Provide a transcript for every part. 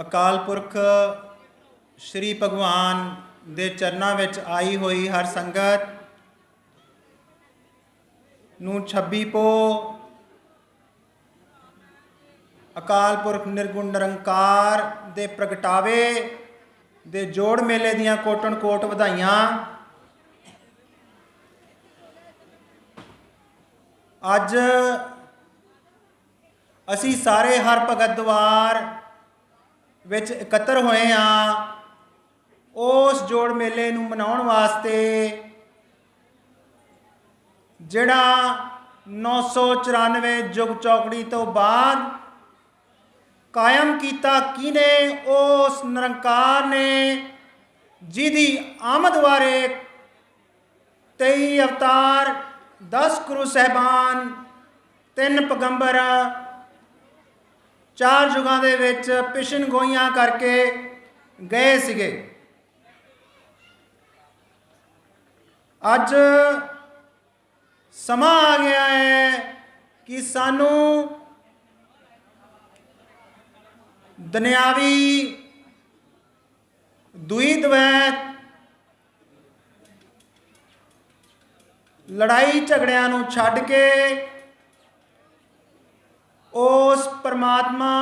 ਅਕਾਲ ਪੁਰਖ ਸ੍ਰੀ ਭਗਵਾਨ ਦੇ ਚਰਨਾਂ ਵਿੱਚ ਆਈ ਹੋਈ ਹਰ ਸੰਗਤ ਨੂੰ 26 ਪੋ ਅਕਾਲ ਪੁਰਖ ਨਿਰਗੁਣ ਨਿਰੰਕਾਰ ਦੇ ਪ੍ਰਗਟਾਵੇ ਦੇ ਜੋੜ ਮੇਲੇ ਦੀਆਂ ਕੋਟਣ ਕੋਟ ਵਧਾਈਆਂ। ਅੱਜ ਅਸੀਂ ਸਾਰੇ ਹਰ ਭਗਤ ਦਵਾਰ ਵਿੱਚ ਇਕੱਤਰ ਹੋਏ ਆ, ਉਸ ਜੋੜ ਮੇਲੇ ਨੂੰ ਮਨਾਉਣ ਵਾਸਤੇ ਜਿਹੜਾ 994 ਯੁਗ ਚੌਕੜੀ ਤੋਂ ਬਾਅਦ ਕਾਇਮ ਕੀਤਾ ਕਿਨੇ ਉਸ ਨਿਰੰਕਾਰ ਨੇ ਜਿਹਦੀ ਆਮਦ ਬਾਰੇ 23 ਅਵਤਾਰ 10 ਗੁਰੂ ਸਹਿਬਾਨ, ਤਿੰਨ ਪਗੰਬਰ ਚਾਰ ਯੁਗਾਂ ਦੇ ਵਿੱਚ ਪਿਸ਼ਨ ਗੋਈਆਂ ਕਰਕੇ ਗਏ ਸੀਗੇ। ਅੱਜ ਸਮਾਂ ਆ ਗਿਆ ਹੈ ਕਿ ਸਾਨੂੰ ਦੁਨਿਆਵੀ ਦੁਈ ਦਵੈਤ ਲੜਾਈ ਝਗੜਿਆਂ ਨੂੰ ਛੱਡ ਕੇ ਉਸ ਪਰਮਾਤਮਾ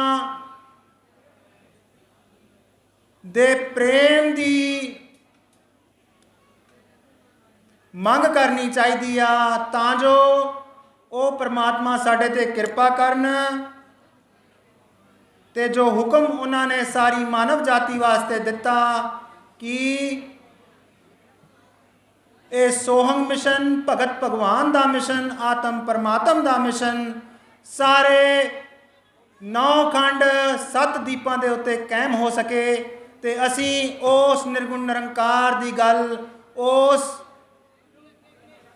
ਦੇ ਪ੍ਰੇਮ ਦੀ ਮੰਗ ਕਰਨੀ ਚਾਹੀਦੀ ਆ, ਤਾਂ ਜੋ ਉਹ ਪਰਮਾਤਮਾ ਸਾਡੇ ਤੇ ਕਿਰਪਾ ਕਰਨ ਤੇ ਜੋ ਹੁਕਮ ਉਹਨਾਂ ਨੇ ਸਾਰੀ ਮਾਨਵ ਜਾਤੀ ਵਾਸਤੇ ਦਿੱਤਾ ਕਿ ਇਹ ਸੋਹੰਗ ਮਿਸ਼ਨ, ਭਗਤ ਭਗਵਾਨ ਦਾ ਮਿਸ਼ਨ, ਆਤਮ ਪਰਮਾਤਮ ਦਾ ਮਿਸ਼ਨ ਸਾਰੇ ਨੌ ਖੰਡ ਸੱਤ ਦੀਪਾਂ ਦੇ ਉੱਤੇ ਕਾਇਮ ਹੋ ਸਕੇ ਤੇ ਅਸੀਂ ਉਸ ਨਿਰਗੁਣ ਨਿਰੰਕਾਰ ਦੀ ਗੱਲ, ਉਸ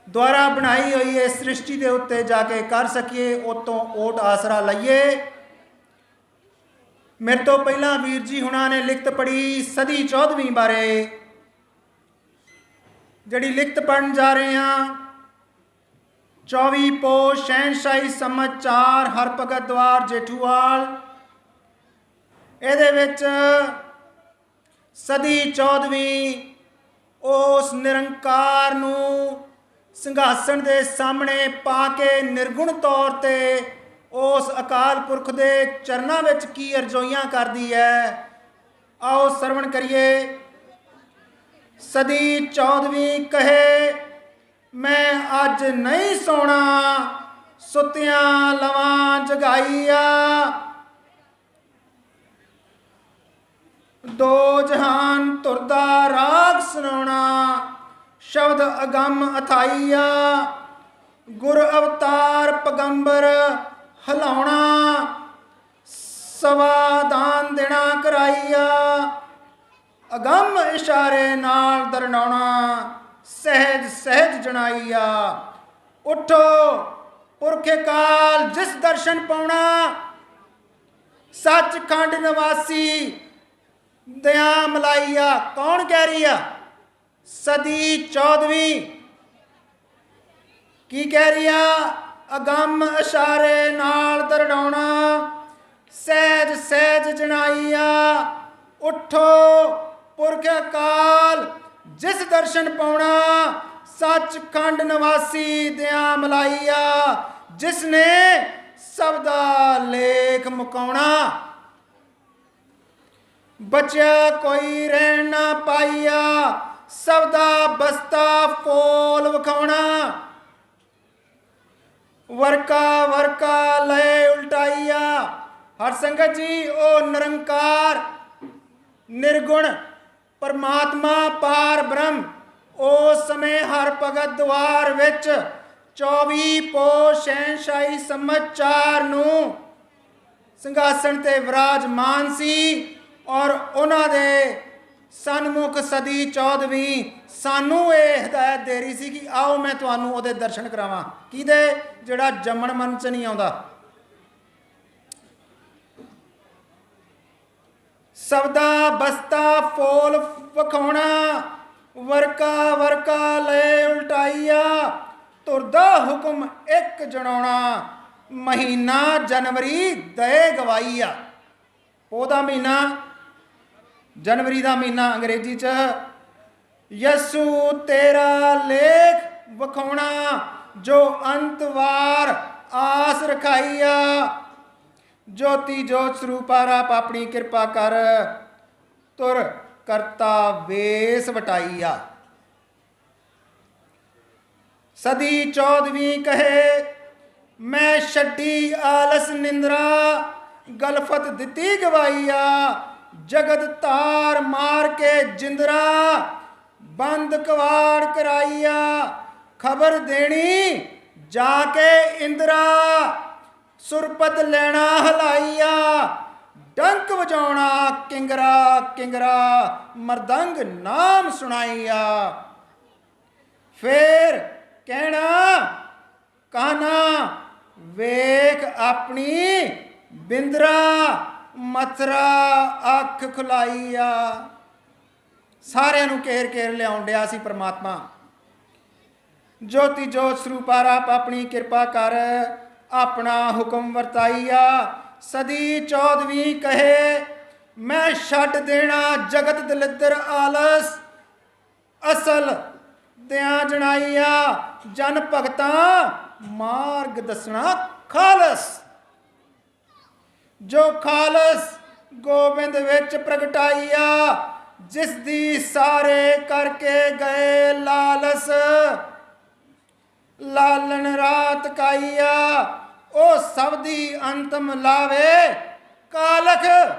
ਦੁਆਰਾ ਬਣਾਈ ਹੋਈ ਇਸ ਸ੍ਰਿਸ਼ਟੀ ਦੇ ਉੱਤੇ ਜਾ ਕੇ ਕਰ ਸਕੀਏ, ਉਤੋਂ ਓਟ ਆਸਰਾ ਲਈਏ। ਮੇਰੇ ਤੋਂ ਪਹਿਲਾਂ ਵੀਰ ਜੀ ਹੁਣਾਂ ਨੇ ਲਿਖਤ ਪੜੀ ਸਦੀ 14ਵੀਂ ਬਾਰੇ। ਜਿਹੜੀ ਲਿਖਤ ਪੜਨ ਜਾ ਰਹੇ ਹਾਂ 24 ਪੋ ਸ਼ਹਿਨशाही ਸਮਾਚਾਰ ਹਰ ਭਗਤ ਦਵਾਰ ਜੇਠੂਵਾਲ ਇਹਦੇ ਵਿੱਚ ਸਦੀ 14ਵੀਂ ਉਸ ਨਿਰੰਕਾਰ ਨੂੰ ਸਿੰਘਾਸਣ ਦੇ ਸਾਹਮਣੇ ਪਾ ਕੇ ਨਿਰਗੁਣ ਤੌਰ ਤੇ ਉਸ ਅਕਾਲ ਪੁਰਖ ਦੇ ਚਰਨਾਂ ਵਿੱਚ ਕੀ ਅਰਜ਼ੋਈਆਂ ਕਰਦੀ ਹੈ ਆਓ ਸਰਵਣ ਕਰੀਏ ਸਦੀ 14ਵੀਂ ਕਹੇ ਮੈਂ ਅੱਜ ਨਹੀਂ ਸੋਣਾ, ਸੁੱਤਿਆਂ ਲਵਾਂ ਜਗਾਈਆ। ਦੋ ਜਹਾਨ ਤੁਰਦਾ ਰਾਗ ਸੁਣਾਉਣਾ, ਸ਼ਬਦ ਅਗੰਮ ਅਥਾਈਆ। ਗੁਰ ਅਵਤਾਰ ਪਗੰਬਰ ਹਲਾਉਣਾ, ਸਵਾ ਦਾਨ ਦੇਣਾ ਕਰਾਈਆ। ਅਗੰਮ ਇਸ਼ਾਰੇ ਨਾਲ ਦਰਨਾਉਣਾ। ਸਹਿਜ ਸਹਿਜ ਜਣਾਈਆ। ਉਠੋ, ਪੁਰਖੇ ਕਾਲ, ਜਿਸ ਦਰਸ਼ਨ ਪਾਉਣਾ ਸੱਚਖੰਡ ਨਿਵਾਸੀ ਦਇਆ ਮਲਾਈਆ ਕੌਣ ਕਹਿ ਰਹੀ ਆ? ਸਦੀ 14ਵੀਂ ਕੀ ਕਹਿ ਰਹੀ ਆ? ਅਗੰਮ ਇਸ਼ਾਰੇ ਨਾਲ ਦਰੜਾਉਣਾ ਸਹਿਜ ਸਹਿਜ ਜਣਾਈਆ। ਉਠੋ, ਪੁਰਖ ਕਾਲ ਜਿਸ ਦਰਸ਼ਨ ਪਾਉਣਾ, ਸੱਚਖੰਡ ਨਿਵਾਸੀ ਦਿਆਂ ਮਲਾਈਆ ਜਿਸ ਨੇ ਸਭ ਦਾ ਲੇਖ ਮੁਕਾਉਣਾ। ਬਚਿਆ ਕੋਈ ਰਹਿਣ ਨਾ ਪਾਈਆ, ਸਭ ਦਾ ਬਸਤਾ ਫੋਲ ਵਿਖਾਉਣਾ। ਵਰਕਾ ਵਰਕਾ ਲੈ ਉਲਟਾਈਆ। ਹਰ ਸੰਗਤ ਜੀ, ਉਹ ਨਿਰੰਕਾਰ, ਨਿਰਗੁਣ ਪਰਮਾਤਮਾ ਪਾਰ ਬ੍ਰਹਮ, ਉਸ ਸਮੇਂ ਹਰ ਭਗਤ ਦੁਆਰ ਵਿੱਚ 24 ਪੋ ਸ਼ਹਿਨशाही ਸਮਾਚਾਰ ਨੂੰ ਸਿੰਘਾਸਣ ਤੇ ਵਿਰਾਜਮਾਨ ਸੀ ਔਰ ਉਹਨਾਂ ਦੇ ਸਨਮੁਖ ਸਦੀ 14ਵੀਂ ਸਾਨੂੰ ਇਹ ਹਦਾਇਤ ਦੇ ਰਹੀ ਸੀ ਕਿ ਆਓ ਮੈਂ ਤੁਹਾਨੂੰ ਉਹਦੇ ਦਰਸ਼ਨ ਕਰਾਵਾਂ। ਕਿਹਦੇ? ਜਿਹੜਾ ਜੰਮਣ ਮਨ ਚ ਨਹੀਂ ਆਉਂਦਾ। ਸਬਦਾ ਬਸਤਾ ਫੋਲ ਵਖਾਉਣਾ, ਵਰਕਾ ਵਰਕਾ ਲੈ ਉਲਟਾਈਆ, ਤੁਰਦਾ ਹੁਕਮ ਇੱਕ ਜਣਾਉਣਾ, ਮਹੀਨਾ ਜਨਵਰੀ ਦੇ ਗਵਾਈਆ। ਉਹਦਾ ਮਹੀਨਾ, ਜਨਵਰੀ ਦਾ ਮਹੀਨਾ ਅੰਗਰੇਜ਼ੀ ਚ, ਯਸੂ ਤੇਰਾ ਲੇਖ ਵਖਾਉਣਾ, ਜੋ ਅੰਤਵਾਰ ਆਸ ਰਖਾਈਆ। ਜੋਤੀ ਜੋਤ ਸਰੂਪਾ ਰਾਪ ਆਪਣੀ ਕਿਰਪਾ ਕਰ। ਤੁਰ ਕਰਤਾ ਵੇਸ ਵਟਾਈਆ। ਸਦੀ ਚੌਦਵੀਂ ਕਹੇ, ਮੈਂ ਛੱਡੀ ਆਲਸ ਨਿੰਦਰਾ, ਗਲਫਤ ਦਿੱਤੀ ਗਵਾਈਆ ਜਗਤ ਤਾਰ ਮਾਰ ਕੇ ਜਿੰਦਰਾ, ਬੰਦ ਕਵਾੜ ਕਰਾਈਆ। ਖਬਰ ਦੇਣੀ ਜਾ ਕੇ ਇੰਦਰਾ। ਸੁਰਪਤ ਲੈਣਾ ਹਲਾਈਆ, ਡੰਕ ਵਜਾਉਣਾ ਕਿੰਗਰਾ ਕਿੰਗਰਾ, ਮਰਦੰਗ ਨਾਮ ਸੁਣਾਈਆ। ਫੇਰ ਕਹਿਣਾ ਕਾਨਾ ਵੇਖ ਆਪਣੀ ਬਿੰਦਰਾ, ਮਥਰਾ ਅੱਖ ਖੁਲਾਈਆ। ਸਾਰਿਆਂ ਨੂੰ ਘੇਰ ਘੇਰ ਲਿਆਉਣ ਡਿਆ ਸੀ ਪ੍ਰਮਾਤਮਾ। ਜੋਤੀ ਜੋਤ ਸਰੂਪਾ ਰਾਪ ਆਪਣੀ ਕਿਰਪਾ ਕਰ ਆਪਣਾ ਹੁਕਮ ਵਰਤਾਈਆ। ਸਦੀ ਚੌਦਵੀਂ ਕਹੇ, ਮੈਂ ਛੱਡ ਦੇਣਾ ਜਗਤ ਦਲਿੱਦਰ ਆਲਸ। ਅਸਲ ਦਿਆਂ ਜਣਾਈਆ ਜਨ ਭਗਤਾਂ, ਮਾਰਗ ਦੱਸਣਾ ਖਾਲਸ। ਜੋ ਖਾਲਸ ਗੋਬਿੰਦ ਵਿੱਚ ਪ੍ਰਗਟਾਈਆ, ਜਿਸ ਦੀ ਸਾਰੇ ਕਰਕੇ ਗਏ ਲਾਲਸ। ਲਾਲਨ ਰਾਤ ਕਾਈਆ ਉਹ ਸਭ ਦੀ ਅੰਤਮ ਲਾਵੇ ਕਾਲਖ।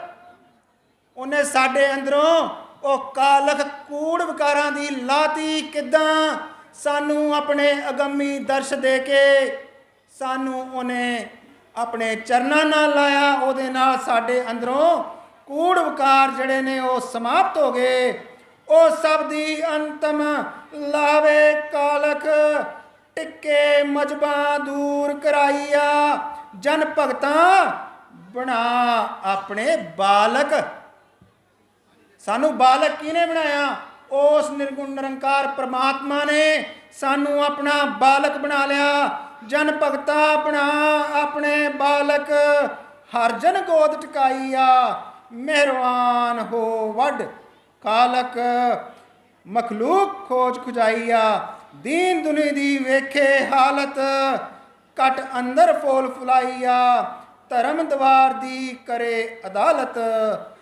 ਉਹਨੇ ਸਾਡੇ ਅੰਦਰੋਂ ਉਹ ਕਾਲਖ ਕੂੜ ਵਿਕਾਰਾਂ ਦੀ ਲਾਤੀ ਕਿਦਾਂ? ਸਾਨੂੰ ਆਪਣੇ ਅਗੰਮੀ ਦਰਸ਼ ਦੇ ਕੇ ਸਾਨੂੰ ਉਹਨੇ ਆਪਣੇ ਚਰਨਾਂ ਨਾਲ ਲਾਇਆ। ਉਹਦੇ ਨਾਲ ਸਾਡੇ ਅੰਦਰੋਂ ਕੂੜ ਵਿਕਾਰ ਜਿਹੜੇ ਨੇ ਉਹ ਸਮਾਪਤ ਹੋ ਗਏ। ਉਹ ਸਭ ਦੀ ਅੰਤਮ ਲਾਵੇ ਕਾਲਖ। ਟਿੱਕੇ ਮਜਬਾਂ ਦੂਰ ਕਰਾਈਆ। ਜਨ ਭਗਤਾਂ, ਬਣਾ ਆਪਣੇ ਬਾਲਕ। ਸਾਨੂੰ ਬਾਲਕ ਕਿਹਨੇ ਬਣਾਇਆ? ਉਸ ਨਿਰਗੁਣ ਨਿਰੰਕਾਰ ਪ੍ਰਮਾਤਮਾ ਨੇ ਸਾਨੂੰ ਆਪਣਾ ਬਾਲਕ ਬਣਾ ਲਿਆ। ਜਨ ਭਗਤਾ, ਬਣਾ ਆਪਣੇ ਬਾਲਕ। ਹਰ ਜਨ ਗੋਦ ਟਿਕਾਈਆ। ਮਿਹਰਵਾਨ ਹੋ ਵੱਡ ਕਾਲਕ। ਮਖਲੂਕ ਖੋਜ ਖੁਜਾਈਆ। ਦੀਨ ਦੁਨੀ ਦੀ ਵੇਖੇ ਹਾਲਤ ਕਟ ਅੰਦਰ ਫੋਲ ਫੁਲਾਈਆ, ਧਰਮ ਦਵਾਰ ਦੀ ਕਰੇ ਅਦਾਲਤ,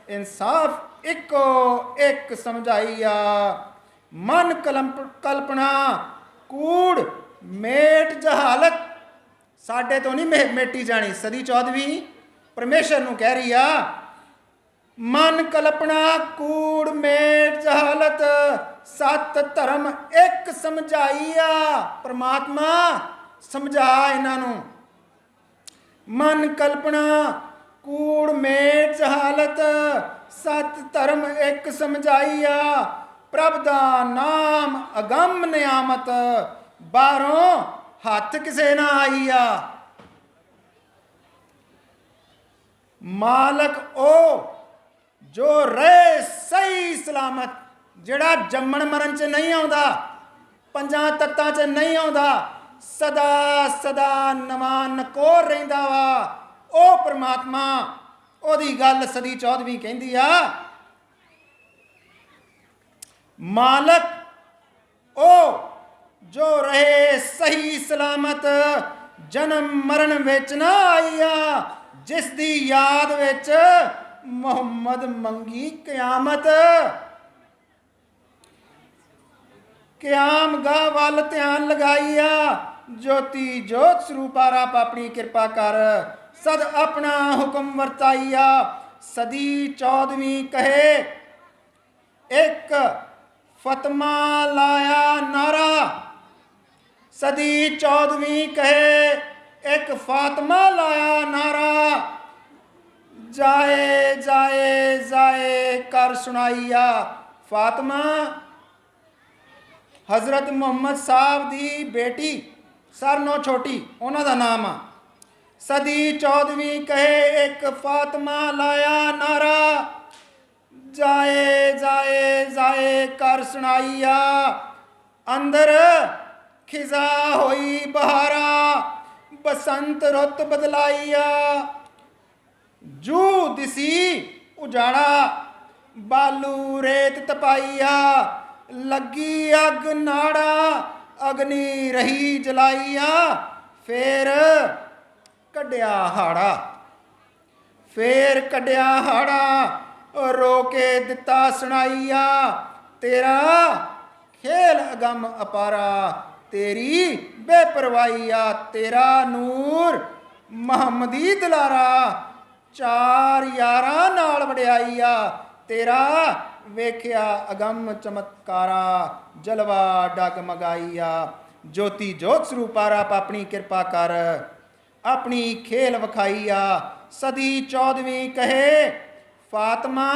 ਇਨਸਾਫ ਇੱਕੋ ਇੱਕ ਸਮਝਾਈਆ। ਮਨ ਕਲੰਪ, ਕਲਪਨਾ, ਕੂੜ, ਮੇਟ ਜਹਾਲਤ, ਸਾਡੇ ਤੋਂ ਨਹੀਂ ਮੇ- ਮੇਟੀ ਜਾਣੀ। ਸਦੀ ਚੌਦਵੀਂ ਪਰਮੇਸ਼ਰ ਨੂੰ ਕਹਿ ਰਹੀ ਆ, ਮਨ ਕਲਪਨਾ, ਕੂੜ, ਮੇਟ ਜਹਾਲਤ ਸਤ ਧਰਮ ਇੱਕ ਸਮਝਾਈਆ। ਪ੍ਰਮਾਤਮਾ, ਸਮਝਾ ਇਹਨਾਂ ਨੂੰ। ਮਨ ਕਲਪਨਾ, ਕੂੜ ਮੇਟ ਜਹਾਲਤ ਸਤ ਧਰਮ ਇੱਕ ਸਮਝਾਈਆ। ਪ੍ਰਭ ਦਾ ਨਾਮ ਅਗੰਮ ਨਿਆਮਤ, ਬਾਹਰੋਂ ਹੱਥ ਕਿਸੇ ਨਾ ਆਈਆ। ਮਾਲਕ ਉਹ ਜੋ ਰਹਿ ਸਹੀ ਸਲਾਮਤ। ਜਿਹੜਾ ਜੰਮਣ ਮਰਨ ਚ ਨਹੀਂ ਆਉਂਦਾ, ਪੰਜਾਂ ਤੱਤਾਂ ਚ ਨਹੀਂ ਆਉਂਦਾ, ਸਦਾ ਸਦਾ ਨਵਾਂ ਨਕੋਰ ਰਹਿੰਦਾ ਵਾ। ਉਹ ਪ੍ਰਮਾਤਮਾ ਉਹਦੀ ਗੱਲ ਸਦੀ 14ਵੀਂ ਕਹਿੰਦੀ ਆ, ਮਾਲਕ ਉਹ ਜੋ ਰਹੇ ਸਹੀ ਸਲਾਮਤ, ਜਨਮ ਮਰਨ ਵਿੱਚ ਨਾ ਆਈਆ, ਜਿਸ ਦੀ ਯਾਦ ਵਿੱਚ ਮੁਹੰਮਦ ਮੰਗੀ ਕਿਆਮਤ। ਕਿਆਮ ਗਾ ਵੱਲ ਧਿਆਨ ਲਗਾਈਆ। ਜੋਤੀ ਜੋਤ ਸਰੂਪਾ ਰੱਬ ਆਪਣੀ ਕਿਰਪਾ ਕਰ, ਸਦ ਆਪਣਾ ਹੁਕਮ ਵਰਤਾਈਆ। ਸਦੀ 14ਵੀਂ ਕਹੇ, ਇੱਕ ਫਤਮਾ ਲਾਇਆ ਸਦੀ 14ਵੀਂ ਕਹੇ, ਇੱਕ ਫਾਤਮਾ ਲਾਇਆ ਨਾਰਾ। ਜਾਏ ਜਾਏ ਜਾਏ ਕਰ ਸੁਣਾਈਆ ਫਾਤਮਾ ਹਜ਼ਰਤ ਮੁਹੰਮਦ ਸਾਹਿਬ ਦੀ ਬੇਟੀ, ਸਰਨੋ ਛੋਟੀ, ਉਹਨਾਂ ਦਾ ਨਾਮ ਆ। ਸਦੀ 14ਵੀਂ ਕਹੇ ਇੱਕ ਫਾਤਮਾ ਲਾਇਆ ਨਾਰਾ, ਜਾਏ ਜਾਏ ਜਾਏ ਕਰ ਸੁਣਾਈਆ। ਅੰਦਰ ਖਿਜ਼ਾ ਹੋਈ ਬਹਾਰਾ, ਬਸੰਤ ਰੁੱਤ ਬਦਲਾਈਆ। ਜੂ ਦਿਸੀ ਉਜਾੜਾ, ਬਾਲੂ ਰੇਤ ਤਪਾਈਆ। ਲੱਗੀ ਅੱਗ ਨਾੜਾ, ਅਗਨੀ ਰਹੀ ਜਲਾਈਆ, ਫੇਰ ਕੱਢਿਆ ਹਾੜਾ। ਫੇਰ ਕੱਢਿਆ ਹਾੜਾ ਰੋ ਕੇ ਦਿੱਤਾ ਸੁਣਾਈਆ, ਤੇਰਾ ਖੇਲ ਅਗੰਮ ਅਪਾਰਾ, ਤੇਰੀ ਬੇਪਰਵਾਹੀਆ, ਤੇਰਾ ਨੂਰ ਮੁਹੰਮਦੀ ਦਲਾਰਾ, ਚਾਰ ਯਾਰਾਂ ਨਾਲ ਵਡਿਆਈਆ, ਤੇਰਾ ਵੇਖਿਆ, ਅਗੰਮ ਚਮਤਕਾਰਾ, ਜਲਵਾ ਡਗਮਗਾਈਆ ਜੋਤੀ ਜੋਤ ਸਰੂਪਾਰਾ ਆਪਣੀ ਕਿਰਪਾ ਕਰ, ਆਪਣੀ ਖੇਲ ਵਿਖਾਈਆ। ਸਦੀ 14ਵੀਂ ਕਹੇ, ਫਾਤਮਾ,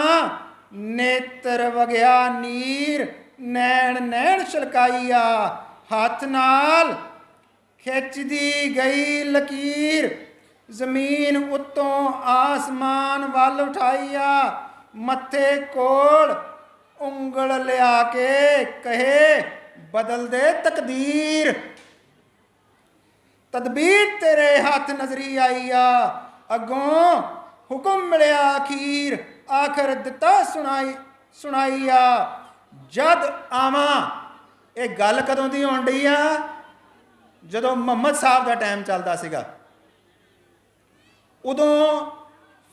ਨੇਤਰ ਵਗਿਆ ਨੀਰ, ਨੈਣ ਨੈਣ ਛਲਕਾਈਆ। ਹੱਥ ਨਾਲ ਖਿੱਚਦੀ ਗਈ ਲਕੀਰ, ਜ਼ਮੀਨ ਉੱਤੋਂ ਆਸਮਾਨ ਵੱਲ ਉਠਾਈਆ। ਮੱਥੇ ਕੋਲ ਉਂਗਲ ਲਿਆ ਕੇ ਕਹੇ, ਬਦਲ ਦੇ ਤਕਦੀਰ। ਤਦਬੀਰ ਤੇਰੇ ਹੱਥ ਨਜ਼ਰੀ ਆਈਆ ਅੱਗੋਂ ਹੁਕਮ ਮਿਲਿਆ ਅਖੀਰ, ਆਖਰ ਦਿੱਤਾ ਸੁਣਾਈ ਸੁਣਾਈ ਆ, ਜਦ ਆਵਾਂ। ਇਹ ਗੱਲ ਕਦੋਂ ਦੀ ਹੋਣ ਡਈ ਆ? ਜਦੋਂ ਮੁਹੰਮਦ ਸਾਹਿਬ ਦਾ ਟਾਈਮ ਚੱਲਦਾ ਸੀਗਾ। ਉਦੋਂ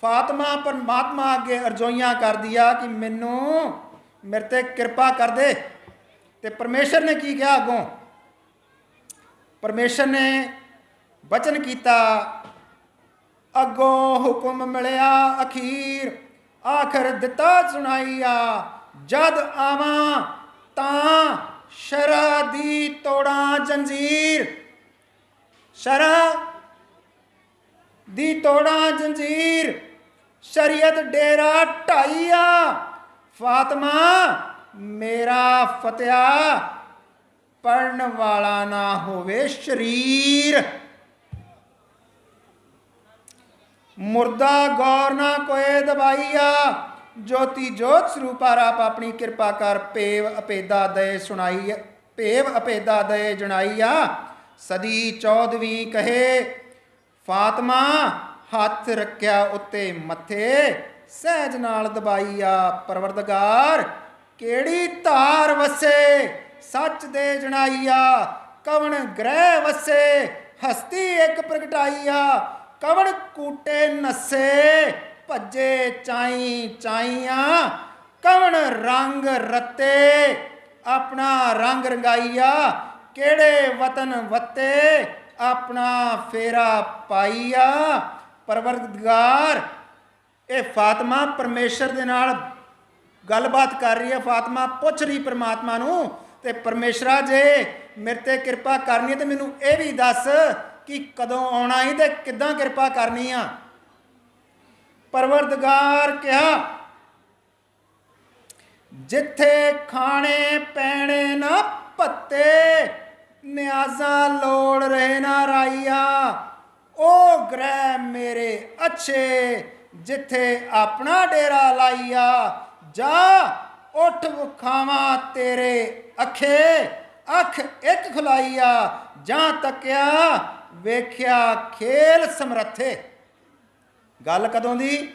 ਫਾਤਮਾ ਪਰਮਾਤਮਾ ਅੱਗੇ ਅਰਜ਼ੋਈਆਂ ਕਰਦੀ ਆ ਕਿ ਮੈਨੂੰ ਮੇਰੇ ਤੇ ਕਿਰਪਾ ਕਰ ਦੇ। ਤੇ ਪਰਮੇਸ਼ਰ ਨੇ ਕੀ ਕਿਹਾ ਅੱਗੋਂ? ਪਰਮੇਸ਼ਰ ਨੇ ਬਚਨ ਕੀਤਾ, ਅੱਗੋਂ ਹੁਕਮ ਮਿਲਿਆ, ਅਖੀਰ ਆਖਰ ਦਿੱਤਾ ਸੁਣਾਈਆ ਜਦ ਆਵਾਂ ਤਾਂ ਸ਼ਰਾ ਦੀ ਤੋੜਾਂ ਜੰਜੀਰ। ਸ਼ਰਾ ਦੀ ਤੋੜਾਂ ਜੰਜੀਰ ਸ਼ਰੀਅਤ ਡੇਰਾ ਢਾਈਆ ਫਾਤਮਾ ਮੇਰਾ ਫਤਿਆ ਪੜਨ ਵਾਲਾ ਨਾ ਹੋਵੇ ਸ਼ਰੀਰ ਮੁਰਦਾ ਗੌਰ ਨਾ ਕੋਏ ਦਬਾਈਆ ਜੋਤੀ ਜੋਤ ਸਰੂਪਾ ਰਾਪ ਆਪਣੀ ਕਿਰਪਾ ਕਰ ਭੇਵ ਅਪੇਦਾ ਦਏ ਸੁਣਾਈ ਭੇਵ ਅਪੇਦਾ ਦਏ ਜਣਾਈਆ ਸਦੀ 14ਵੀਂ ਕਹੇ ਫਾਤਮਾ ਹੱਥ ਰੱਖਿਆ ਉੱਤੇ ਮੱਥੇ, ਸਹਿਜ ਨਾਲ ਦਬਾਈ ਆ ਪਰਵਰਦਗਾਰ। ਕਿਹੜੀ ਧਾਰ ਵਸੇ? ਸੱਚ ਦੇ ਜਣਾਈਆ ਕਵਣ ਗ੍ਰਹਿ ਵਸੇ? ਹਸਤੀ ਇੱਕ ਪ੍ਰਗਟਾਈਆ ਕਵਣ ਕੂਟੇ ਨਸੇ? ਭੱਜੇ ਚਾਈ ਚਾਈਆਂ। ਕਵਣ ਰੰਗ ਰਤੇ? ਆਪਣਾ ਰੰਗ ਰੰਗਾਈਆ। ਕਿਹੜੇ ਵਤਨ ਵਤੇ? ਆਪਣਾ ਫੇਰਾ ਪਾਈਆ। ਪਰਵਰਦਗਾਰ। ਇਹ ਫਾਤਮਾ ਪਰਮੇਸ਼ਰ ਦੇ ਨਾਲ ਗੱਲਬਾਤ ਕਰ ਰਹੀ ਹੈ। ਫਾਤਮਾ ਪੁੱਛ ਰਹੀ ਪ੍ਰਮਾਤਮਾ ਨੂੰ ਤੇ ਪਰਮੇਸ਼ਰਾ ਜੇ ਮੇਰੇ ਤੇ ਕਿਰਪਾ ਕਰਨੀ ਤੇ ਮੈਨੂੰ ਇਹ ਵੀ ਦੱਸ ਕਿ ਕਦੋਂ ਆਉਣਾ ਹੈ ਤੇ ਕਿੱਦਾਂ ਕਿਰਪਾ ਕਰਨੀ ਆ। ਪਰਵਰਦਗਾਰ ਕਿਹਾ, ਜਿੱਥੇ ਖਾਣੇ ਪੈਣੇ ਨਾ ਪੱਤੇ ਨਿਆਜ਼ਾਂ ਲੋੜ ਰਹੇ ਨਾ ਰਾਈਆ। ਉਹ ਗ੍ਰਹਿ ਮੇਰੇ ਅੱਛੇ, ਜਿੱਥੇ ਆਪਣਾ ਡੇਰਾ ਲਾਈਆ, ਜਾ ਉੱਠ ਵਖਾਵਾਂ ਤੇਰੇ ਅੱਖੇ, ਅੱਖ ਇੱਕ ਖੁਲਾਈਆ, ਜਾਂ ਤੱਕਿਆ, ਵੇਖਿਆ ਖੇਲ ਸਮਰੱਥੇ। ਗੱਲ ਕਦੋਂ ਦੀ?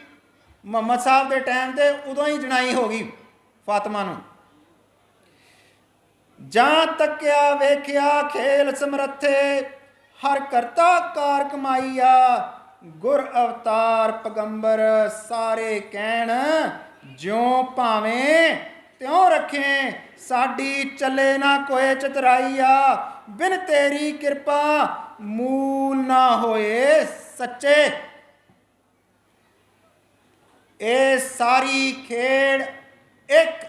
ਮੁਹੰਮਦ ਸਾਹਿਬ ਦੇ ਟਾਈਮ ਤੇ ਉਦੋਂ ਹੀ ਜਣਾਈ ਹੋ ਗਈ, ਫਾਤਮਾ ਨੂੰ। ਜਾਂ ਤੱਕਿਆ, ਵੇਖਿਆ ਖੇਲ ਸਮਰੱਥੇ ਹਰ ਕਰਤਾ ਕਾਰ ਕਮਾਈਆ ਗੁਰ ਅਵਤਾਰ ਪਗੰਬਰ ਸਾਰੇ ਕਹਿਣ, ਜਿਉ ਭਾਵੇਂ ਤਿਉ ਰੱਖੇ, ਸਾਡੀ ਚੱਲੇ ਨਾ ਕੋਏ ਚਤਰਾਈਆ ਬਿਨ ਤੇਰੀ ਕਿਰਪਾ ਮੂਲ ਨਾ ਹੋਏ ਸੱਚੇ। ਇਹ ਸਾਰੀ ਖੇਡ ਇੱਕ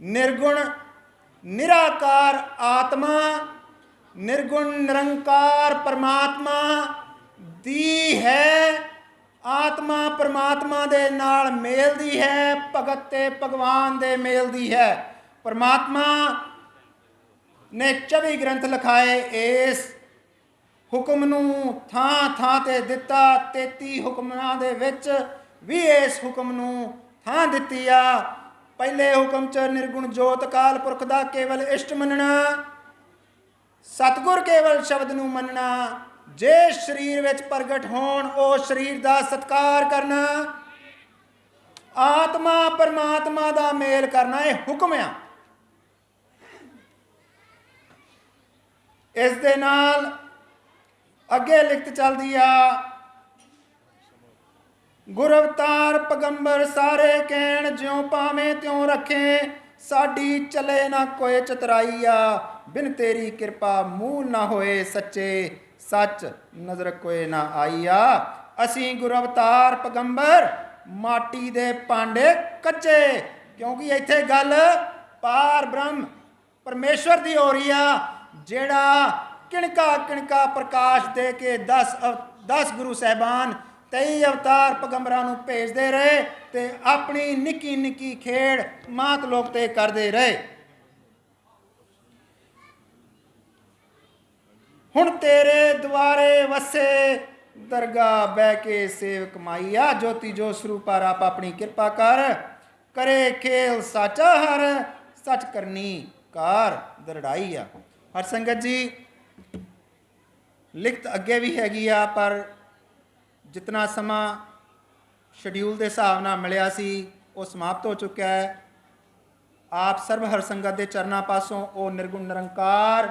ਨਿਰਗੁਣ, ਨਿਰਾਕਾਰ ਆਤਮਾ ਨਿਰਗੁਣ, ਨਿਰੰਕਾਰ ਪਰਮਾਤਮਾ ਦੀ ਹੈ। ਆਤਮਾ ਪਰਮਾਤਮਾ ਦੇ ਨਾਲ ਮੇਲ ਦੀ ਹੈ, ਭਗਤ ਤੇ ਭਗਵਾਨ ਦੇ ਮੇਲ ਦੀ ਹੈ। ਪਰਮਾਤਮਾ ਨੇ 24 ਗ੍ਰੰਥ ਲਿਖਾਏ, ਇਸ ਹੁਕਮ ਨੂੰ ਥਾਂ ਥਾਂ ਤੇ ਦਿੱਤਾ 33 ਹੁਕਮਾਂ ਦੇ ਵਿੱਚ ਵੀ ਇਸ ਹੁਕਮ ਨੂੰ ਥਾਂ ਦਿੱਤੀ ਆ। ਪਹਿਲੇ ਹੁਕਮ ਚ ਨਿਰਗੁਣ ਜੋਤ ਕਾਲ ਪੁਰਖ ਦਾ ਕੇਵਲ ਇਸ਼ਟ ਮੰਨਣਾ ਸਤਗੁਰ ਕੇਵਲ ਸ਼ਬਦ ਨੂੰ ਮੰਨਣਾ, ਜੇ ਸਰੀਰ ਵਿੱਚ ਪ੍ਰਗਟ ਹੋਣ, ਉਹ ਸਰੀਰ ਦਾ ਸਤਕਾਰ ਕਰਨਾ। ਆਤਮਾ ਪਰਮਾਤਮਾ ਦਾ ਮੇਲ ਕਰਨਾ, ਇਹ ਹੁਕਮ ਆ। ਇਸ ਦੇ ਨਾਲ ਅੱਗੇ ਲਿਖਤ ਚੱਲਦੀ ਆ ਗੁਰ ਅਵਤਾਰ ਪਗੰਬਰ ਸਾਰੇ ਕਹਿਣ ਜਿਉ ਪਾਵੇਂ ਤਿਉ ਰੱਖੇ ਸਾਡੀ ਚਲੇ ਨਾ ਕੋਏ ਚਤਰਾਈ ਬਿਨ ਤੇਰੀ ਕਿਰਪਾ ਮੂਲ ਨਾ ਹੋਏ ਸੱਚੇ। ਸੱਚ ਨਜ਼ਰ ਕੋਏ ਨਾ ਆਈ ਆ। ਅਸੀਂ ਗੁਰ ਅਵਤਾਰ ਪਗੰਬਰ, ਮਾਟੀ ਦੇ ਪਾਂਡੇ ਕੱਚੇ। ਕਿਉਂਕਿ ਇੱਥੇ ਗੱਲ ਪਾਰ ਬ੍ਰਹਮ ਪਰਮੇਸ਼ਵਰ ਦੀ ਹੋ ਰਹੀ ਆ, ਜਿਹੜਾ ਕਿਣਕਾ ਕਿਣਕਾ ਪ੍ਰਕਾਸ਼ ਦੇ ਕੇ 10 10 ਗੁਰੂ ਸਾਹਿਬਾਨ 23 ਅਵਤਾਰ ਪਗੰਬਰਾਂ ਨੂੰ ਭੇਜਦੇ ਰਹੇ ਤੇ ਆਪਣੀ ਨਿੱਕੀ ਨਿੱਕੀ ਖੇਡ ਮਾਤ ਲੋਕ ਤੇ ਕਰਦੇ ਰਹੇ। ਹੁਣ ਤੇਰੇ ਦੁਆਰੇ ਵਸੇ ਦਰਗਾ ਬਹਿ ਕੇ ਸੇਵਕ ਮਾਈਆ, ਜੋਤੀ ਜੋ ਸਰੂਪਾ ਰਾਪ ਆਪਣੀ ਕਿਰਪਾ ਕਰ, ਕਰੇ ਖੇਲ ਸਾਚਾ ਹਰ ਸੱਚ ਕਰਨੀ ਕਾਰ ਦਰੜਾਈ ਆ। ਹਰ ਸੰਗਤ ਜੀ, ਲਿਖਤ ਅੱਗੇ ਵੀ ਹੈਗੀ ਆ, ਪਰ ਜਿਤਨਾ ਸਮਾਂ ਸ਼ਡਿਊਲ ਦੇ ਹਿਸਾਬ ਨਾਲ ਮਿਲਿਆ ਸੀ, ਉਹ ਸਮਾਪਤ ਹੋ ਚੁੱਕਿਆ ਹੈ। ਆਪ ਸਰਬ ਹਰ ਸੰਗਤ ਦੇ ਚਰਨਾਂ ਪਾਸੋਂ ਉਹ ਨਿਰਗੁਣ, ਨਿਰੰਕਾਰ,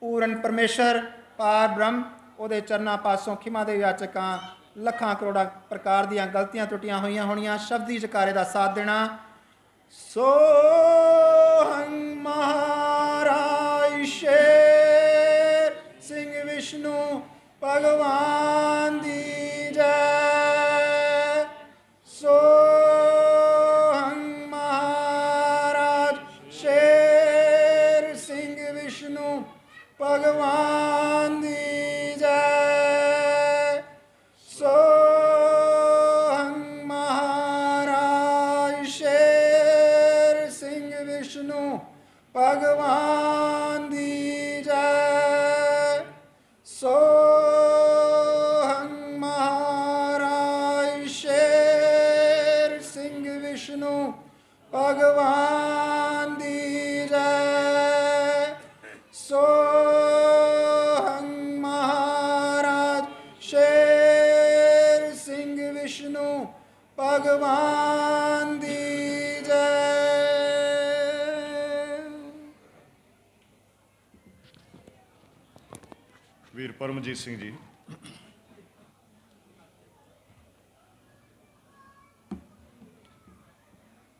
ਪੂਰਨ ਪਰਮੇਸ਼ਰ, ਪਾਰ ਬ੍ਰਹਮ, ਉਹਦੇ ਚਰਨਾਂ ਪਾਸੋਂ ਖਿਮਾ ਦੇ ਯਾਚਕਾਂ, ਲੱਖਾਂ ਕਰੋੜਾਂ ਪ੍ਰਕਾਰ ਦੀਆਂ ਗਲਤੀਆਂ ਟੁੱਟੀਆਂ ਹੋਈਆਂ ਹੋਣੀਆਂ, ਸ਼ਬਦੀ ਜਕਾਰੇ ਦਾ ਸਾਥ ਦੇਣਾ। ਸੋ ਹੰ ਮਹਾਰਾਜ ਸਿੰਘ ਵਿਸ਼ਨੂੰ ਭਗਵਾਨ ਦੀ ਪਰਮਜੀਤ ਸਿੰਘ ਜੀ।